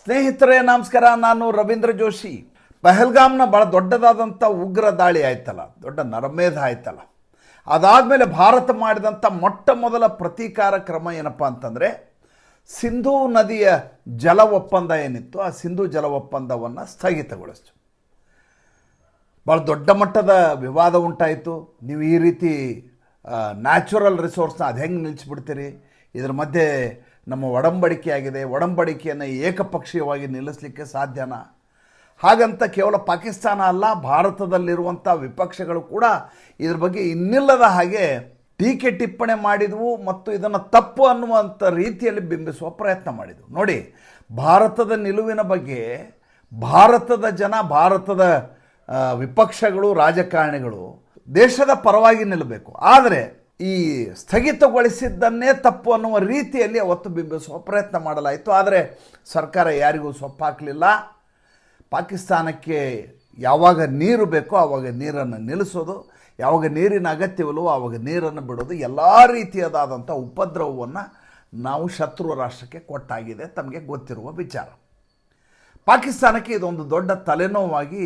ಸ್ನೇಹಿತರೇ, ನಮಸ್ಕಾರ. ನಾನು ರವೀಂದ್ರ ಜೋಶಿ. ಪಹಲ್ಗಾಮ್ನ ಭಾಳ ದೊಡ್ಡದಾದಂಥ ಉಗ್ರ ದಾಳಿ ಆಯ್ತಲ್ಲ, ದೊಡ್ಡ ನರಮೇಧ ಆಯ್ತಲ್ಲ. ಅದಾದಮೇಲೆ ಭಾರತ ಮಾಡಿದಂಥ ಮೊಟ್ಟ ಮೊದಲ ಪ್ರತೀಕಾರ ಕ್ರಮ ಏನಪ್ಪ ಅಂತಂದರೆ, ಸಿಂಧೂ ನದಿಯ ಜಲ ಒಪ್ಪಂದ ಏನಿತ್ತು, ಆ ಸಿಂಧೂ ಜಲ ಒಪ್ಪಂದವನ್ನು ಸ್ಥಗಿತಗೊಳಿಸ್ತು. ಭಾಳ ದೊಡ್ಡ ಮಟ್ಟದ ವಿವಾದ ಉಂಟಾಯಿತು. ನೀವು ಈ ರೀತಿ ನ್ಯಾಚುರಲ್ ರಿಸೋರ್ಸ್ನ ಅದು ಹೆಂಗೆ ನಿಲ್ಲಿಸ್ಬಿಡ್ತೀರಿ ಇದರ ಮಧ್ಯೆ ನಮ್ಮ ಒಡಂಬಡಿಕೆಯಾಗಿದೆ. ಒಡಂಬಡಿಕೆಯನ್ನು ಏಕಪಕ್ಷೀಯವಾಗಿ ನಿಲ್ಲಿಸಲಿಕ್ಕೆ ಸಾಧ್ಯನಾ? ಹಾಗಂತ ಕೇವಲ ಪಾಕಿಸ್ತಾನ ಅಲ್ಲ ಭಾರತದಲ್ಲಿರುವಂಥ ವಿಪಕ್ಷಗಳು ಕೂಡ ಇದ್ರ ಬಗ್ಗೆ ಇನ್ನಿಲ್ಲದ ಹಾಗೆ ಟೀಕೆ ಟಿಪ್ಪಣಿ ಮಾಡಿದವು ಮತ್ತು ಇದನ್ನು ತಪ್ಪು ಅನ್ನುವಂಥ ರೀತಿಯಲ್ಲಿ ಬಿಂಬಿಸುವ ಪ್ರಯತ್ನ ಮಾಡಿದವು. ನೋಡಿ, ಭಾರತದ ನಿಲುವಿನ ಬಗ್ಗೆ ಭಾರತದ ಜನ, ಭಾರತದ ವಿಪಕ್ಷಗಳು, ರಾಜಕಾರಣಿಗಳು ದೇಶದ ಪರವಾಗಿ ನಿಲ್ಲಬೇಕು. ಆದರೆ ಈ ಸ್ಥಗಿತಗೊಳಿಸಿದ್ದನ್ನೇ ತಪ್ಪು ಅನ್ನುವ ರೀತಿಯಲ್ಲಿ ಅವತ್ತು ಬಿಂಬಿಸುವ ಪ್ರಯತ್ನ ಮಾಡಲಾಯಿತು. ಆದರೆ ಸರ್ಕಾರ ಯಾರಿಗೂ ಸೊಪ್ಪಾಕಲಿಲ್ಲ. ಪಾಕಿಸ್ತಾನಕ್ಕೆ ಯಾವಾಗ ನೀರು ಬೇಕೋ ಆವಾಗ ನೀರನ್ನು ನಿಲ್ಲಿಸೋದು, ಯಾವಾಗ ನೀರಿನ ಅಗತ್ಯವಿಲ್ಲವೋ ಆವಾಗ ನೀರನ್ನು ಬಿಡೋದು, ಎಲ್ಲ ರೀತಿಯದಾದಂಥ ಉಪದ್ರವವನ್ನು ನಾವು ಶತ್ರು ರಾಷ್ಟ್ರಕ್ಕೆ ಕೊಟ್ಟಾಗಿದೆ ತಮಗೆ ಗೊತ್ತಿರುವ ವಿಚಾರ. ಪಾಕಿಸ್ತಾನಕ್ಕೆ ಇದೊಂದು ದೊಡ್ಡ ತಲೆನೋವಾಗಿ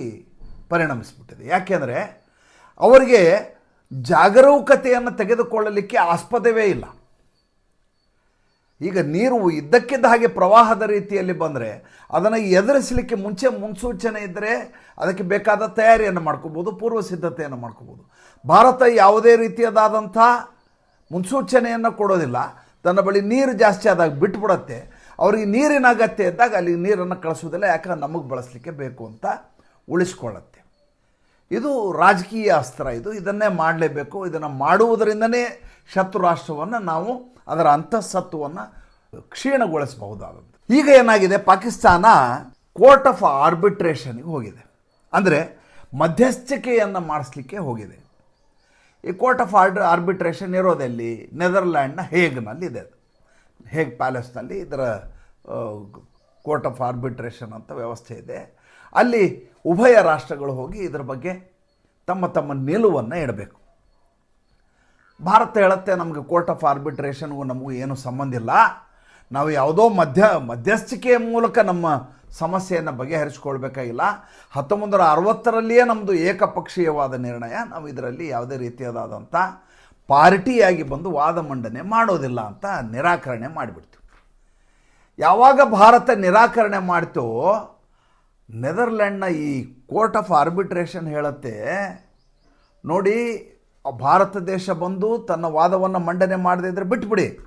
ಪರಿಣಮಿಸಿಬಿಟ್ಟಿದೆ. ಯಾಕೆಂದರೆ ಅವರಿಗೆ ಜಾಗರೂಕತೆಯನ್ನು ತೆಗೆದುಕೊಳ್ಳಲಿಕ್ಕೆ ಆಸ್ಪದವೇ ಇಲ್ಲ. ಈಗ ನೀರು ಇದ್ದಕ್ಕಿದ್ದ ಹಾಗೆ ಪ್ರವಾಹದ ರೀತಿಯಲ್ಲಿ ಬಂದರೆ ಅದನ್ನು ಎದುರಿಸಲಿಕ್ಕೆ ಮುಂಚೆ ಮುನ್ಸೂಚನೆ ಇದ್ದರೆ ಅದಕ್ಕೆ ಬೇಕಾದ ತಯಾರಿಯನ್ನು ಮಾಡ್ಕೋಬೋದು, ಪೂರ್ವ ಸಿದ್ಧತೆಯನ್ನು ಮಾಡ್ಕೋಬೋದು. ಭಾರತ ಯಾವುದೇ ರೀತಿಯದಾದಂಥ ಮುನ್ಸೂಚನೆಯನ್ನು ಕೊಡೋದಿಲ್ಲ. ತನ್ನ ಬಳಿ ನೀರು ಜಾಸ್ತಿ ಆದಾಗ ಬಿಟ್ಬಿಡತ್ತೆ. ಅವರಿಗೆ ನೀರಿನ ಅಗತ್ಯ ಇದ್ದಾಗ ಅಲ್ಲಿ ನೀರನ್ನು ಕಳಿಸೋದಿಲ್ಲ. ಯಾಕಂದ್ರೆ ನಮಗೆ ಬಳಸಲಿಕ್ಕೆ ಬೇಕು ಅಂತ ಉಳಿಸ್ಕೊಳ್ಳತ್ತೆ. ಇದು ರಾಜಕೀಯ ಅಸ್ತ್ರ, ಇದು ಇದನ್ನೇ ಮಾಡಲೇಬೇಕು, ಇದನ್ನು ಮಾಡುವುದರಿಂದನೇ ಶತ್ರು ರಾಷ್ಟ್ರವನ್ನು ನಾವು ಅದರ ಅಂತಃಸತ್ವವನ್ನು ಕ್ಷೀಣಗೊಳಿಸಬಹುದಾದಂಥ ಈಗ ಏನಾಗಿದೆ? ಪಾಕಿಸ್ತಾನ ಕೋರ್ಟ್ ಆಫ್ ಆರ್ಬಿಟ್ರೇಷನ್ಗೆ ಹೋಗಿದೆ. ಅಂದರೆ ಮಧ್ಯಸ್ಥಿಕೆಯನ್ನು ಮಾಡಿಸ್ಲಿಕ್ಕೆ ಹೋಗಿದೆ. ಈ ಕೋರ್ಟ್ ಆಫ್ ಆರ್ಡ್, ಆರ್ಬಿಟ್ರೇಷನ್ ಇರೋದೆಲ್ಲಿ ನೆದರ್ಲ್ಯಾಂಡ್ನ ಹೇಗ್ನಲ್ಲಿ ಇದೆ. ಹೇಗ್ ಪ್ಯಾಲೇಸ್ನಲ್ಲಿ ಇದರ ಕೋರ್ಟ್ ಆಫ್ ಆರ್ಬಿಟ್ರೇಷನ್ ಅಂತ ವ್ಯವಸ್ಥೆ ಇದೆ. ಅಲ್ಲಿ ಉಭಯ ರಾಷ್ಟ್ರಗಳು ಹೋಗಿ ಇದರ ಬಗ್ಗೆ ತಮ್ಮ ತಮ್ಮ ನಿಲುವನ್ನು ಇಡಬೇಕು. ಭಾರತ ಹೇಳುತ್ತೆ, ನಮಗೆ ಕೋರ್ಟ್ ಆಫ್ ಆರ್ಬಿಟ್ರೇಷನ್ಗೂ ನಮಗೂ ಏನು ಸಂಬಂಧ ಇಲ್ಲ. ನಾವು ಯಾವುದೋ ಮಧ್ಯ ಮಧ್ಯಸ್ಥಿಕೆಯ ಮೂಲಕ ನಮ್ಮ ಸಮಸ್ಯೆಯನ್ನು ಬಗೆಹರಿಸ್ಕೊಳ್ಬೇಕಾಗಿಲ್ಲ. ಹತ್ತೊಂಬತ್ತು ನೂರ ಅರವತ್ತರಲ್ಲಿಯೇ ನಮ್ಮದು ಏಕಪಕ್ಷೀಯವಾದ ನಿರ್ಣಯ. ನಾವು ಇದರಲ್ಲಿ ಯಾವುದೇ ರೀತಿಯಾದಂಥ ಪಾರ್ಟಿಯಾಗಿ ಬಂದು ವಾದ ಮಂಡನೆ ಮಾಡೋದಿಲ್ಲ ಅಂತ ನಿರಾಕರಣೆ ಮಾಡಿಬಿಡ್ತೀವಿ ಯಾವಾಗ ಭಾರತ ನಿರಾಕರಣೆ ಮಾಡ್ತೋ ನೆದರ್ಲ್ಯಾಂಡ್ನ ಈ ಕೋರ್ಟ್ ಆಫ್ ಆರ್ಬಿಟ್ರೇಷನ್ ಹೇಳುತ್ತೆ, ನೋಡಿ, ಭಾರತ ದೇಶ ಬಂದು ತನ್ನ ವಾದವನ್ನು ಮಂಡನೆ ಮಾಡದೇ ಇದ್ರೆ ಬಿಟ್ಬಿಡಿ.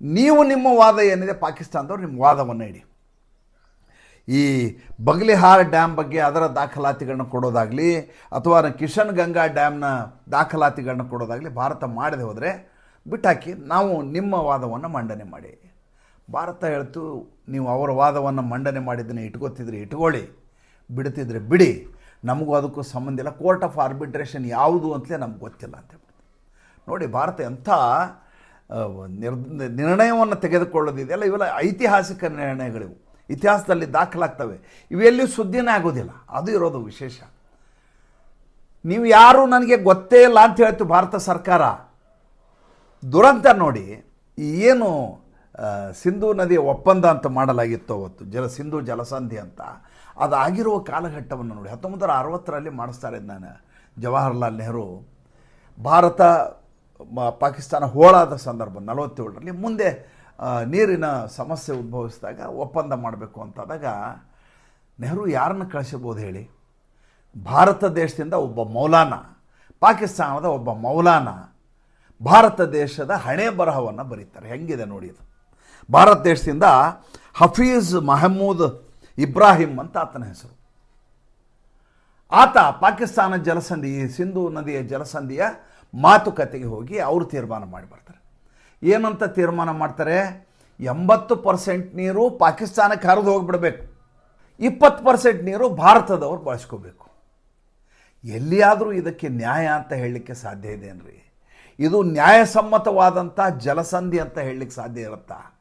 ನೀವು ನಿಮ್ಮ ವಾದ ಏನಿದೆ ಪಾಕಿಸ್ತಾನದವ್ರು ನಿಮ್ಮ ವಾದವನ್ನು ಇಡಿ. ಈ ಬಗ್ಲಿಹಾರ್ ಡ್ಯಾಮ್ ಬಗ್ಗೆ ಅದರ ದಾಖಲಾತಿಗಳನ್ನ ಕೊಡೋದಾಗಲಿ, ಅಥವಾ ಕಿಶನ್ ಗಂಗಾ ಡ್ಯಾಮ್ನ ದಾಖಲಾತಿಗಳನ್ನ ಕೊಡೋದಾಗಲಿ ಭಾರತ ಮಾಡದೆ ಹೋದರೆ ಬಿಟ್ಟಾಕಿ ನಾವು ನಿಮ್ಮ ವಾದವನ್ನು ಮಂಡನೆ ಮಾಡಿ. ಭಾರತ ಹೇಳ್ತು, ನೀವು ಅವರ ವಾದವನ್ನು ಮಂಡನೆ ಮಾಡಿದ್ದನ್ನು ಇಟ್ಕೋತಿದ್ರೆ ಇಟ್ಕೊಳ್ಳಿ, ಬಿಡ್ತಿದ್ರೆ ಬಿಡಿ. ನಮಗೂ ಅದಕ್ಕೂ ಸಂಬಂಧ ಇಲ್ಲ. ಕೋರ್ಟ್ ಆಫ್ ಆರ್ಬಿಟ್ರೇಷನ್ ಯಾವುದು ಅಂತಲೇ ನಮ್ಗೆ ಗೊತ್ತಿಲ್ಲ ಅಂತ ನೋಡಿ, ಭಾರತ ಎಂಥ ನಿರ್ ನಿರ್ಣಯವನ್ನು ತೆಗೆದುಕೊಳ್ಳೋದಿದೆಯಲ್ಲ ಇವೆಲ್ಲ ಐತಿಹಾಸಿಕ ನಿರ್ಣಯಗಳಿವು. ಇತಿಹಾಸದಲ್ಲಿ ದಾಖಲಾಗ್ತವೆ. ಇವೆಲ್ಲೂ ಸುದ್ದಿನೇ ಆಗೋದಿಲ್ಲ. ಅದು ಇರೋದು ವಿಶೇಷ. ನೀವು ಯಾರು ನನಗೆ ಗೊತ್ತೇ ಇಲ್ಲ ಅಂತ ಹೇಳ್ತು ಭಾರತ ಸರ್ಕಾರ? ದುರಂತ ನೋಡಿ ಏನು ಸಿಂಧೂ ನದಿಯ ಒಪ್ಪಂದ ಅಂತ ಮಾಡಲಾಗಿತ್ತು ಅವತ್ತು. ಜಲ, ಸಿಂಧೂ ಜಲಸಂಧಿ ಅಂತ. ಅದಾಗಿರುವ ಕಾಲಘಟ್ಟವನ್ನು ನೋಡಿ. ಹತ್ತೊಂಬತ್ತು ನೂರ ಅರವತ್ತರಲ್ಲಿ ಮಾಡಿಸ್ತಾರೆ ನಾನು ಜವಾಹರ್ಲಾಲ್ ನೆಹರು. ಭಾರತ ಪಾಕಿಸ್ತಾನ ಹೋಳಾದ ಸಂದರ್ಭ ನಲವತ್ತೇಳರಲ್ಲಿ ಮುಂದೆ ನೀರಿನ ಸಮಸ್ಯೆ ಉದ್ಭವಿಸಿದಾಗ ಒಪ್ಪಂದ ಮಾಡಬೇಕು ಅಂತಾದಾಗ ನೆಹರು ಯಾರನ್ನು ಕಳಿಸಬಹುದು ಹೇಳಿ? ಭಾರತ ದೇಶದಿಂದ ಒಬ್ಬ ಮೌಲಾನ? ಪಾಕಿಸ್ತಾನದ ಒಬ್ಬ ಮೌಲಾನ? ಭಾರತ ದೇಶದ ಹಣೆ ಬರಹವನ್ನು ಬರೀತಾರೆ. ಹೆಂಗಿದೆ ನೋಡಿ ಇದು. ಭಾರತ ದೇಶದಿಂದ ಹಫೀಜ್ ಮಹಮೂದ್ ಇಬ್ರಾಹಿಂ ಅಂತ ಆತನ ಹೆಸರು. ಆತ ಪಾಕಿಸ್ತಾನ ಜಲಸಂಧಿ, ಸಿಂಧು ನದಿಯ ಜಲಸಂಧಿಯ ಮಾತುಕತೆಗೆ ಹೋಗಿ ಅವರು ತೀರ್ಮಾನ ಮಾಡಿ ಬರ್ತಾರೆ. ಏನಂತ ತೀರ್ಮಾನ ಮಾಡ್ತಾರೆ? ಎಂಬತ್ತು ಪರ್ಸೆಂಟ್ ನೀರು ಪಾಕಿಸ್ತಾನಕ್ಕೆ ಹರಿದು ಹೋಗಿಬಿಡಬೇಕು. ಇಪ್ಪತ್ತು ಪರ್ಸೆಂಟ್ ನೀರು ಭಾರತದವ್ರು ಬಳಸ್ಕೋಬೇಕು. ಎಲ್ಲಿಯಾದರೂ ಇದಕ್ಕೆ ನ್ಯಾಯ ಅಂತ ಹೇಳಲಿಕ್ಕೆ ಸಾಧ್ಯ ಇದೆಯೇನ್ರಿ ಇದು ನ್ಯಾಯಸಮ್ಮತವಾದಂಥ ಜಲಸಂಧಿ ಅಂತ ಹೇಳಲಿಕ್ಕೆ ಸಾಧ್ಯ ಇರುತ್ತಾ?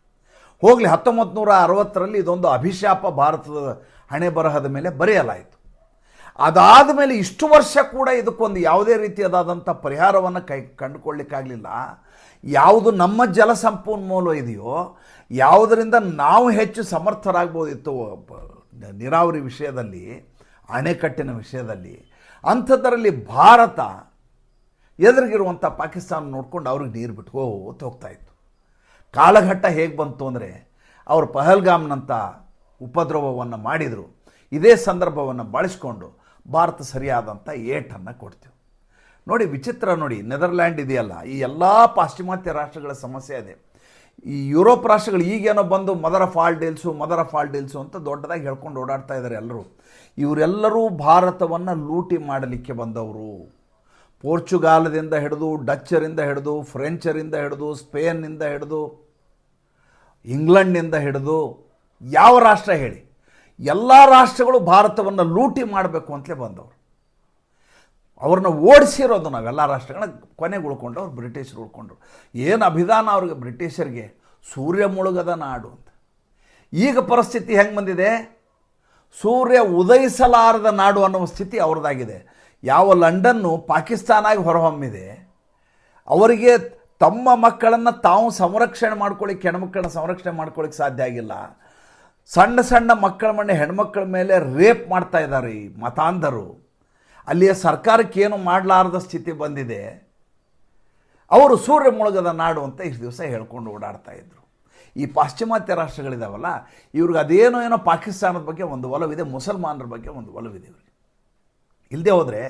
ಹೋಗಲಿ ಹತ್ತೊಂಬತ್ತು ನೂರ ಅರವತ್ತರಲ್ಲಿ ಇದೊಂದು ಅಭಿಶಾಪ ಭಾರತದ ಹಣೆ ಬರಹದ ಮೇಲೆ ಬರೆಯಲಾಯಿತು. ಅದಾದ ಮೇಲೆ ಇಷ್ಟು ವರ್ಷ ಕೂಡ ಇದಕ್ಕೊಂದು ಯಾವುದೇ ರೀತಿಯಾದಂಥ ಪರಿಹಾರವನ್ನು ಕೈ, ಕಂಡುಕೊಳ್ಳಿಕ್ಕಾಗಲಿಲ್ಲ. ಯಾವುದು ನಮ್ಮ ಜಲ ಸಂಪನ್ಮೂಲ ಇದೆಯೋ, ಯಾವುದರಿಂದ ನಾವು ಹೆಚ್ಚು ಸಮರ್ಥರಾಗ್ಬೋದಿತ್ತು ನೀರಾವರಿ ವಿಷಯದಲ್ಲಿ, ಅಣೆಕಟ್ಟಿನ ವಿಷಯದಲ್ಲಿ, ಅಂಥದ್ದರಲ್ಲಿ ಭಾರತ ಎದುರಿಗಿರುವಂಥ ಪಾಕಿಸ್ತಾನ ನೋಡ್ಕೊಂಡು ಅವ್ರಿಗೆ ನೀರು ಬಿಟ್ಕೋತ ಹೋಗ್ತಾ ಇತ್ತು. ಕಾಲಘಟ್ಟ ಹೇಗೆ ಬಂತು ಅಂದರೆ ಅವರು ಪಹಲ್ಗಾಮ್ನಂಥ ಉಪದ್ರವವನ್ನು ಮಾಡಿದರು. ಇದೇ ಸಂದರ್ಭವನ್ನು ಬಳಸ್ಕೊಂಡು ಭಾರತ ಸರಿಯಾದಂಥ ಏಟನ್ನು ಕೊಡ್ತೀವಿ. ನೋಡಿ, ವಿಚಿತ್ರ ನೋಡಿ, ನೆದರ್ಲ್ಯಾಂಡ್ ಇದೆಯಲ್ಲ, ಈ ಎಲ್ಲ ಪಾಶ್ಚಿಮಾತ್ಯ ರಾಷ್ಟ್ರಗಳ ಸಮಸ್ಯೆ ಇದೆ ಈ ಯುರೋಪ್ ರಾಷ್ಟ್ರಗಳು ಈಗೇನೋ ಬಂದು mother of all deals, mother of all deals ಅಂತ ದೊಡ್ಡದಾಗಿ ಹೇಳ್ಕೊಂಡು ಓಡಾಡ್ತಾ ಇದ್ದಾರೆ ಎಲ್ಲರೂ. ಇವರೆಲ್ಲರೂ ಭಾರತವನ್ನು ಲೂಟಿ ಮಾಡಲಿಕ್ಕೆ ಬಂದವರು. ಪೋರ್ಚುಗಾಲದಿಂದ ಹಿಡಿದು ಡಚ್ಚರಿಂದ ಹಿಡಿದು, ಫ್ರೆಂಚರಿಂದ ಹಿಡಿದು, ಸ್ಪೇನ್ನಿಂದ ಹಿಡಿದು ಇಂಗ್ಲೆಂಡ್ನಿಂದ ಹಿಡಿದು ಯಾವ ರಾಷ್ಟ್ರ ಹೇಳಿ? ಎಲ್ಲ ರಾಷ್ಟ್ರಗಳು ಭಾರತವನ್ನು ಲೂಟಿ ಮಾಡಬೇಕು ಅಂತಲೇ ಬಂದವರು. ಅವ್ರನ್ನ ಓಡಿಸಿರೋದು ನಾವೆಲ್ಲ ರಾಷ್ಟ್ರಗಳನ್ನ ಕೊನೆಗೆ ಉಳ್ಕೊಂಡು ಅವ್ರು ಬ್ರಿಟಿಷರು ಉಳ್ಕೊಂಡ್ರು. ಏನು ಅಭಿಧಾನ ಅವ್ರಿಗೆ ಬ್ರಿಟಿಷರಿಗೆ? ಸೂರ್ಯ ಮುಳುಗದ ನಾಡು ಅಂತ. ಈಗ ಪರಿಸ್ಥಿತಿ ಹೆಂಗೆ ಬಂದಿದೆ? ಸೂರ್ಯ ಉದಯಿಸಲಾರದ ನಾಡು ಅನ್ನುವ ಸ್ಥಿತಿ ಅವ್ರದ್ದಾಗಿದೆ ಯಾವ ಲಂಡನ್ನು ಪಾಕಿಸ್ತಾನಾಗಿ ಹೊರಹೊಮ್ಮಿದೆ. ಅವರಿಗೆ ತಮ್ಮ ಮಕ್ಕಳನ್ನು ತಾವು ಸಂರಕ್ಷಣೆ ಮಾಡ್ಕೊಳ್ಳಿಕ್ಕೆ ಹೆಣ್ಮಕ್ಕಳನ್ನ ಸಂರಕ್ಷಣೆ ಮಾಡ್ಕೊಳ್ಳಿಕ್ಕೆ ಸಾಧ್ಯ ಆಗಿಲ್ಲ. ಸಣ್ಣ ಸಣ್ಣ ಮಕ್ಕಳ ಮನೆ ಹೆಣ್ಮಕ್ಳ ಮೇಲೆ ರೇಪ್ ಮಾಡ್ತಾ ಇದ್ದಾರೆ ಈ ಮತಾಂಧರು. ಅಲ್ಲಿಯ ಸರ್ಕಾರಕ್ಕೆ ಏನು ಮಾಡಲಾರದ ಸ್ಥಿತಿ ಬಂದಿದೆ. ಅವರು ಸೂರ್ಯ ಮುಳುಗದ ನಾಡು ಅಂತ ಇಷ್ಟು ದಿವಸ ಹೇಳ್ಕೊಂಡು ಓಡಾಡ್ತಾ ಇದ್ರು. ಈ ಪಾಶ್ಚಿಮಾತ್ಯ ರಾಷ್ಟ್ರಗಳಿದಾವಲ್ಲ, ಇವ್ರಿಗೆ ಅದೇನೋ ಏನೋ ಪಾಕಿಸ್ತಾನದ ಬಗ್ಗೆ ಒಂದು ಒಲವಿದೆ, ಮುಸಲ್ಮಾನರ ಬಗ್ಗೆ ಒಂದು ಒಲವಿದೆ ಇವ್ರಿಗೆ. ಇಲ್ಲದೆ ಹೋದರೆ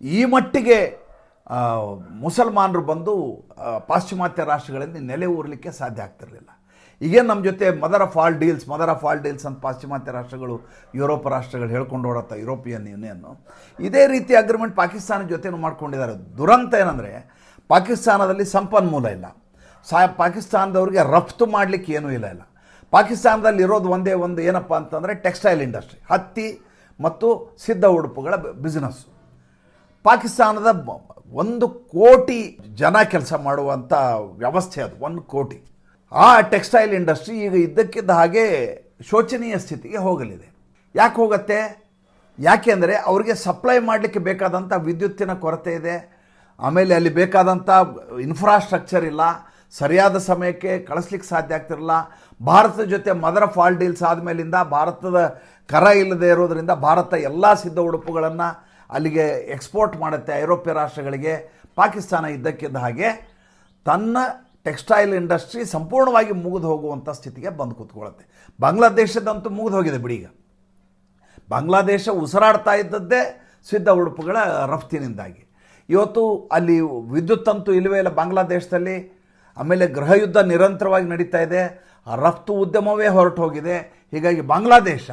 ಈ ಮಟ್ಟಿಗೆ ಮುಸಲ್ಮಾನರು ಬಂದು ಪಾಶ್ಚಿಮಾತ್ಯ ರಾಷ್ಟ್ರಗಳಲ್ಲಿ ನೆಲೆ ಊರಲಿಕ್ಕೆ ಸಾಧ್ಯ ಆಗ್ತಿರಲಿಲ್ಲ. ಈಗೇನು ನಮ್ಮ ಜೊತೆ mother of all deals, mother of all deals ಅಂತ ಪಾಶ್ಚಿಮಾತ್ಯ ರಾಷ್ಟ್ರಗಳು, ಯುರೋಪ್ ರಾಷ್ಟ್ರಗಳು ಹೇಳ್ಕೊಂಡು ಓಡತ್ತ ಯುರೋಪಿಯನ್ ಯೂನಿಯನ್ನು ಇದೇ ರೀತಿ ಅಗ್ರಿಮೆಂಟ್ ಪಾಕಿಸ್ತಾನ ಜೊತೆನೂ ಮಾಡ್ಕೊಂಡಿದ್ದಾರೆ. ದುರಂತ ಏನಂದರೆ, ಪಾಕಿಸ್ತಾನದಲ್ಲಿ ಸಂಪನ್ಮೂಲ ಇಲ್ಲ. ಸಾ, ಪಾಕಿಸ್ತಾನದವ್ರಿಗೆ ರಫ್ತು ಮಾಡಲಿಕ್ಕೆ ಏನೂ ಇಲ್ಲ ಇಲ್ಲ. ಪಾಕಿಸ್ತಾನದಲ್ಲಿ ಇರೋದು ಒಂದೇ ಒಂದು ಏನಪ್ಪ ಅಂತಂದರೆ, ಟೆಕ್ಸ್ಟೈಲ್ ಇಂಡಸ್ಟ್ರಿ, ಹತ್ತಿ ಮತ್ತು ಸಿದ್ಧ ಉಡುಪುಗಳ ಬಿಸ್ನೆಸ್ಸು ಪಾಕಿಸ್ತಾನದ ಒಂದು ಕೋಟಿ ಜನ ಕೆಲಸ ಮಾಡುವಂಥ ವ್ಯವಸ್ಥೆ ಅದು, ಒಂದು ಕೋಟಿ. ಆ ಟೆಕ್ಸ್ಟೈಲ್ ಇಂಡಸ್ಟ್ರಿ ಈಗ ಇದ್ದಕ್ಕಿದ್ದ ಹಾಗೆ ಶೋಚನೀಯ ಸ್ಥಿತಿಗೆ ಹೋಗಲಿದೆ. ಯಾಕೆ ಹೋಗುತ್ತೆ? ಯಾಕೆಂದರೆ ಅವರಿಗೆ ಸಪ್ಲೈ ಮಾಡಲಿಕ್ಕೆ ಬೇಕಾದಂಥ ವಿದ್ಯುತ್ತಿನ ಕೊರತೆ ಇದೆ. ಆಮೇಲೆ ಅಲ್ಲಿ ಬೇಕಾದಂಥ ಇನ್ಫ್ರಾಸ್ಟ್ರಕ್ಚರ್ ಇಲ್ಲ. ಸರಿಯಾದ ಸಮಯಕ್ಕೆ ಕಳಿಸ್ಲಿಕ್ಕೆ ಸಾಧ್ಯ ಆಗ್ತಿರಲ್ಲ ಭಾರತದ ಜೊತೆ ಮದರ ಫಾಲ್ ಡೀಲ್ಸ್ ಆದಮೇಲಿಂದ ಭಾರತದ ಕರ ಇಲ್ಲದೆ ಇರೋದರಿಂದ ಭಾರತ ಎಲ್ಲ ಸಿದ್ಧ ಉಡುಪುಗಳನ್ನು ಅಲ್ಲಿಗೆ ಎಕ್ಸ್ಪೋರ್ಟ್ ಮಾಡುತ್ತೆ ಐರೋಪ್ಯ ರಾಷ್ಟ್ರಗಳಿಗೆ. ಪಾಕಿಸ್ತಾನ ಇದ್ದಕ್ಕಿದ್ದ ಹಾಗೆ ತನ್ನ ಟೆಕ್ಸ್ಟೈಲ್ ಇಂಡಸ್ಟ್ರಿ ಸಂಪೂರ್ಣವಾಗಿ ಮುಗಿದು ಹೋಗುವಂಥ ಸ್ಥಿತಿಗೆ ಬಂದು ಕೂತ್ಕೊಳ್ಳುತ್ತೆ. ಬಾಂಗ್ಲಾದೇಶದಂತೂ ಮುಗಿದು ಹೋಗಿದೆ ಬಿಡಿ ಈಗ. ಬಾಂಗ್ಲಾದೇಶ ಉಸಿರಾಡ್ತಾ ಇದ್ದದ್ದೇ ಸಿದ್ಧ ಉಡುಪುಗಳ ರಫ್ತಿನಿಂದಾಗಿ. ಇವತ್ತು ಅಲ್ಲಿ ವಿದ್ಯುತ್ ಅಂತೂ ಇಲ್ಲವೇ ಇಲ್ಲ ಬಾಂಗ್ಲಾದೇಶದಲ್ಲಿ. ಆಮೇಲೆ ಗೃಹಯುದ್ಧ ನಿರಂತರವಾಗಿ ನಡೀತಾ ಇದೆ. ರಫ್ತು ಉದ್ಯಮವೇ ಹೊರಟು ಹೋಗಿದೆ ಹೀಗಾಗಿ ಬಾಂಗ್ಲಾದೇಶ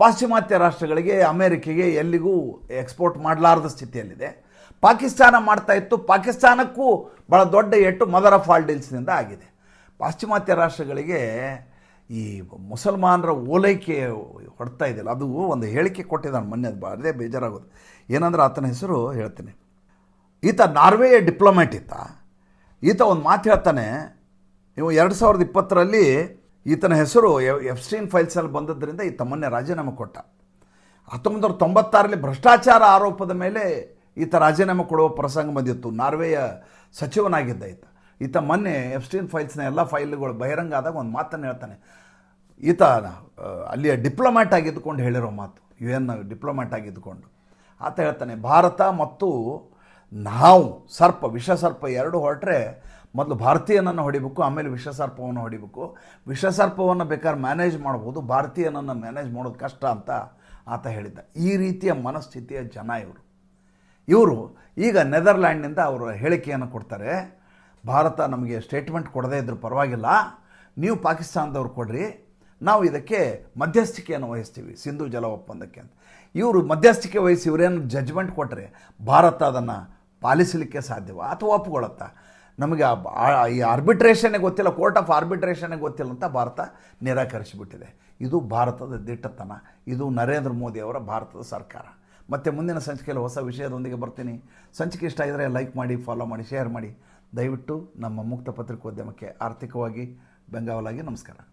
ಪಾಶ್ಚಿಮಾತ್ಯ ರಾಷ್ಟ್ರಗಳಿಗೆ, ಅಮೇರಿಕೆಗೆ ಎಲ್ಲಿಗೂ ಎಕ್ಸ್ಪೋರ್ಟ್ ಮಾಡಲಾರದ ಸ್ಥಿತಿಯಲ್ಲಿದೆ. ಪಾಕಿಸ್ತಾನ ಮಾಡ್ತಾ ಇತ್ತು. ಪಾಕಿಸ್ತಾನಕ್ಕೂ ಭಾಳ ದೊಡ್ಡ ಏಟು ಮದರ್ ಆಫ್ ಆಲ್ ಡೀಲ್ಸ್ನಿಂದ ಆಗಿದೆ. ಪಾಶ್ಚಿಮಾತ್ಯ ರಾಷ್ಟ್ರಗಳಿಗೆ ಈ ಮುಸಲ್ಮಾನರ ಓಲೈಕೆ ಹೊಡ್ತಾ ಇದೆಯಲ್ಲ, ಅದು ಒಂದು ಹೇಳಿಕೆ ಕೊಟ್ಟಿದ್ದಾನೆ ಮೊನ್ನೆ, ಅದು ಬಾರದೆ ಬೇಜಾರಾಗೋದು. ಏನಂದ್ರೆ ಆತನ ಹೆಸರು ಹೇಳ್ತೀನಿ. ಈತ ನಾರ್ವೆಯ ಡಿಪ್ಲೊಮ್ಯಾಟ್ ಇತ್ತ. ಈತ ಒಂದು ಮಾತು ಹೇಳ್ತಾನೆ, ನೀವು ಎರಡು ಸಾವಿರದ ಇಪ್ಪತ್ತರಲ್ಲಿ ಈತನ ಹೆಸರು ಎಫ್ಸ್ಟೀನ್ ಫೈಲ್ಸಲ್ಲಿ ಬಂದದ್ರಿಂದ ಈ ತಮ್ಮನ್ನೇ ರಾಜೀನಾಮೆ ಕೊಟ್ಟ. ಹತ್ತೊಂಬತ್ತು ನೂರ ತೊಂಬತ್ತಾರರಲ್ಲಿ ಭ್ರಷ್ಟಾಚಾರ ಆರೋಪದ ಮೇಲೆ ಈತ ರಾಜೀನಾಮೆ ಕೊಡುವ ಪ್ರಸಂಗ ಬಂದಿತ್ತು. ನಾರ್ವೆಯ ಸಚಿವನಾಗಿದ್ದ ಈತ. ಈತ ಮೊನ್ನೆ ಎಫ್ಸ್ಟೀನ್ ಫೈಲ್ಸ್ನ ಎಲ್ಲ ಫೈಲ್ಗಳು ಬಹಿರಂಗ ಆದಾಗ ಒಂದು ಮಾತನ್ನು ಹೇಳ್ತಾನೆ. ಈತ ಅಲ್ಲಿಯ ಡಿಪ್ಲೊಮ್ಯಾಟ್ ಆಗಿದ್ದುಕೊಂಡು ಹೇಳಿರೋ ಮಾತು ಯು ಎನ್ ಡಿಪ್ಲೊಮ್ಯಾಟ್ ಆಗಿದ್ದುಕೊಂಡು. ಆತ ಹೇಳ್ತಾನೆ, ಭಾರತ ಮತ್ತು ನಾವು ಸರ್ಪ ವಿಷ ಸರ್ಪ ಎರಡು ಹೊರಟ್ರೆ ಮೊದಲು ಭಾರತೀಯನನ್ನು ಹೊಡಿಬೇಕು, ಆಮೇಲೆ ವಿಷಸರ್ಪವನ್ನು ಹೊಡಿಬೇಕು. ವಿಷಸರ್ಪವನ್ನು ಬೇಕಾದ್ರೆ ಮ್ಯಾನೇಜ್ ಮಾಡ್ಬೋದು, ಭಾರತೀಯನನ್ನು ಮ್ಯಾನೇಜ್ ಮಾಡೋದು ಕಷ್ಟ ಅಂತ ಆತ ಹೇಳಿದ್ದ. ಈ ರೀತಿಯ ಮನಸ್ಥಿತಿಯ ಜನ ಇವರು. ಇವರು ಈಗ ನೆದರ್ಲ್ಯಾಂಡ್ನಿಂದ ಅವರು ಹೇಳಿಕೆಯನ್ನು ಕೊಡ್ತಾರೆ, ಭಾರತ ನಮಗೆ ಸ್ಟೇಟ್ಮೆಂಟ್ ಕೊಡದೇ ಇದ್ರೂ ಪರವಾಗಿಲ್ಲ, ನೀವು ಪಾಕಿಸ್ತಾನದವ್ರು ಕೊಡ್ರಿ, ನಾವು ಇದಕ್ಕೆ ಮಧ್ಯಸ್ಥಿಕೆಯನ್ನು ವಹಿಸ್ತೀವಿ, ಸಿಂಧು ಜಲ ಒಪ್ಪಂದಕ್ಕೆ ಅಂತ. ಇವರು ಮಧ್ಯಸ್ಥಿಕೆ ವಹಿಸಿ ಇವರೇನು ಜಜ್ಮೆಂಟ್ ಕೊಟ್ಟರೆ ಭಾರತ ಅದನ್ನು ಪಾಲಿಸಲಿಕ್ಕೆ ಸಾಧ್ಯವ ಅಥವಾ ಒಪ್ಪಿಕೊಳ್ಳುತ್ತಾ ನಮಗೆ ಈ ಆರ್ಬಿಟ್ರೇಷನ್ನೇ ಗೊತ್ತಿಲ್ಲ ಕೋರ್ಟ್ ಆಫ್ ಆರ್ಬಿಟ್ರೇಷನ್ನೇ ಗೊತ್ತಿಲ್ಲ ಅಂತ ಭಾರತ ನಿರಾಕರಿಸಿಬಿಟ್ಟಿದೆ. ಇದು ಭಾರತದ ದಿಟ್ಟತನ. ಇದು ನರೇಂದ್ರ ಮೋದಿ ಅವರ ಭಾರತದ ಸರ್ಕಾರ. ಮತ್ತು ಮುಂದಿನ ಸಂಚಿಕೆಯಲ್ಲಿ ಹೊಸ ವಿಷಯದೊಂದಿಗೆ ಬರ್ತೀನಿ. ಸಂಚಿಕೆ ಇಷ್ಟ ಇದ್ದರೆ ಲೈಕ್ ಮಾಡಿ ಫಾಲೋ ಮಾಡಿ ಶೇರ್ ಮಾಡಿ. ದಯವಿಟ್ಟು ನಮ್ಮ ಮುಕ್ತ ಪತ್ರಿಕೋದ್ಯಮಕ್ಕೆ ಆರ್ಥಿಕವಾಗಿ ಬೆಂಗಾವಲಾಗಿ ನಮಸ್ಕಾರ.